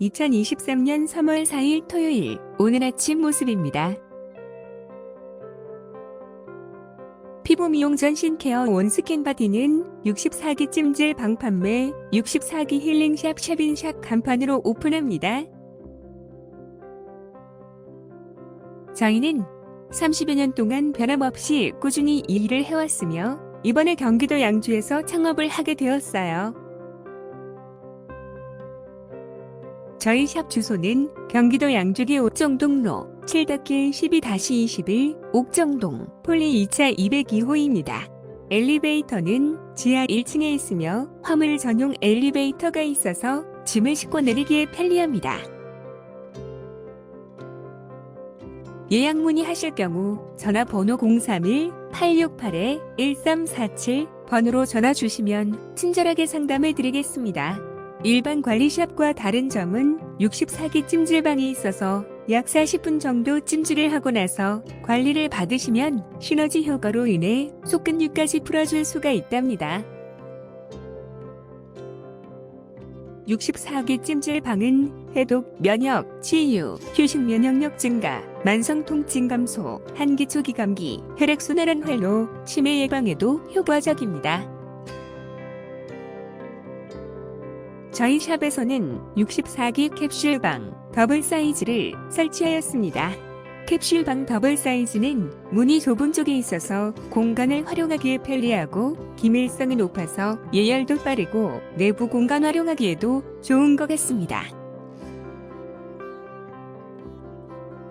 2023년 3월 4일 토요일 오늘 아침 모습입니다. 피부 미용 전신 케어 온스킨 바디는 64기 찜질 방 판매 64기 힐링샵 샵인샵 간판으로 오픈합니다. 저희는 30여 년 동안 변함없이 꾸준히 이 일을 해왔으며 이번에 경기도 양주에서 창업을 하게 되었어요. 저희 샵 주소는 경기도 양주기 옥정동로 7덕길 12-21 옥정동 폴리 2차 202호입니다. 엘리베이터는 지하 1층에 있으며 화물 전용 엘리베이터가 있어서 짐을 싣고 내리기에 편리합니다. 예약 문의하실 경우 전화번호 031-868-1347 번호로 전화 주시면 친절하게 상담해 드리겠습니다. 일반 관리샵과 다른 점은 64기 찜질방이 있어서 약 40분 정도 찜질을 하고 나서 관리를 받으시면 시너지 효과로 인해 속근육까지 풀어줄 수가 있답니다. 64기 찜질방은 해독, 면역, 치유, 휴식 면역력 증가, 만성 통증 감소, 한기초기 감기, 혈액순환 활로 치매 예방에도 효과적입니다. 저희 샵에서는 64기 캡슐방 더블 사이즈를 설치하였습니다. 캡슐방 더블 사이즈는 문이 좁은 쪽에 있어서 공간을 활용하기에 편리하고 기밀성이 높아서 예열도 빠르고 내부 공간 활용하기에도 좋은 것 같습니다.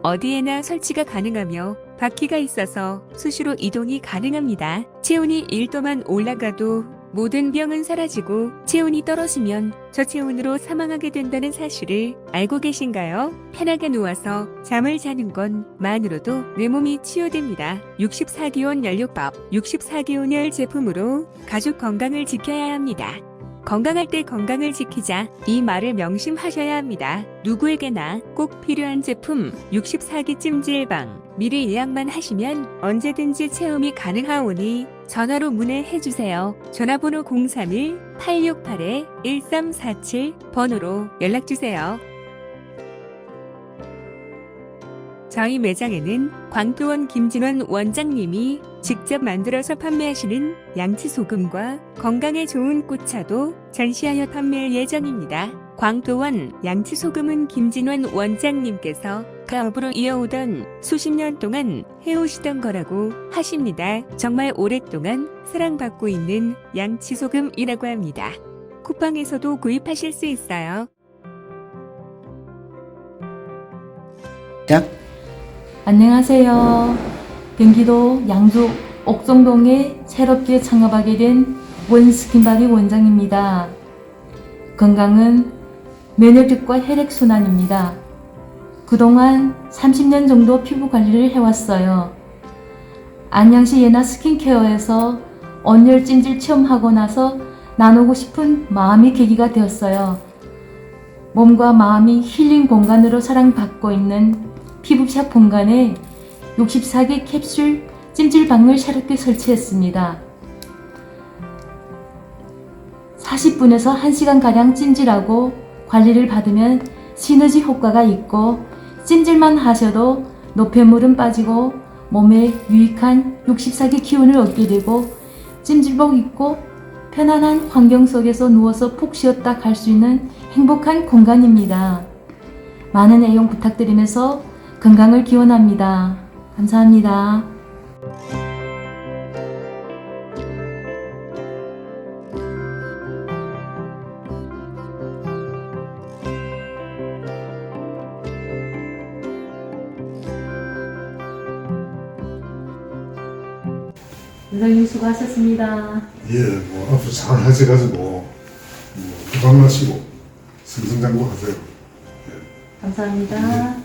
어디에나 설치가 가능하며 바퀴가 있어서 수시로 이동이 가능합니다. 체온이 1도만 올라가도 모든 병은 사라지고 체온이 떨어지면 저체온으로 사망하게 된다는 사실을 알고 계신가요? 편하게 누워서 잠을 자는 것만으로도 내 몸이 치유됩니다. 64기온 연료법, 64기온열 제품으로 가족 건강을 지켜야 합니다. 건강할 때 건강을 지키자 이 말을 명심하셔야 합니다. 누구에게나 꼭 필요한 제품 64기 찜 질방 미리 예약만 하시면 언제든지 체험이 가능하오니 전화로 문의해 주세요. 전화번호 031-868-1347 번호로 연락 주세요. 저희 매장에는 광교원 김진원 원장님이 직접 만들어서 판매하시는 양치 소금과 건강에 좋은 꽃차도 전시하여 판매할 예정입니다. 광도원 양치소금은 김진원 원장님께서 가업으로 이어오던 수십 년 동안 해오시던 거라고 하십니다. 정말 오랫동안 사랑받고 있는 양치소금이라고 합니다. 쿠팡에서도 구입하실 수 있어요. 짝 안녕하세요. 경기도 양주 옥정동에 새롭게 창업하게 된 원스킨바디 원장입니다. 건강은 면역력과 혈액순환입니다. 그동안 30년 정도 피부 관리를 해왔어요. 안양시 예나 스킨케어에서 온열 찜질 체험하고 나서 나누고 싶은 마음이 계기가 되었어요. 몸과 마음이 힐링 공간으로 사랑받고 있는 피부샵 공간에 64개 캡슐 찜질 방을 새롭게 설치했습니다. 40분에서 1시간가량 찜질하고 관리를 받으면 시너지 효과가 있고 찜질만 하셔도 노폐물은 빠지고 몸에 유익한 64개 기운을 얻게 되고 찜질복 입고 편안한 환경 속에서 누워서 푹 쉬었다 갈 수 있는 행복한 공간입니다. 많은 애용 부탁드리면서 건강을 기원합니다. 감사합니다. 원장님 수고하셨습니다. 예, 뭐 앞으로 잘 하셔가지고 뭐 건강하시고 승승장구 하세요. 감사합니다.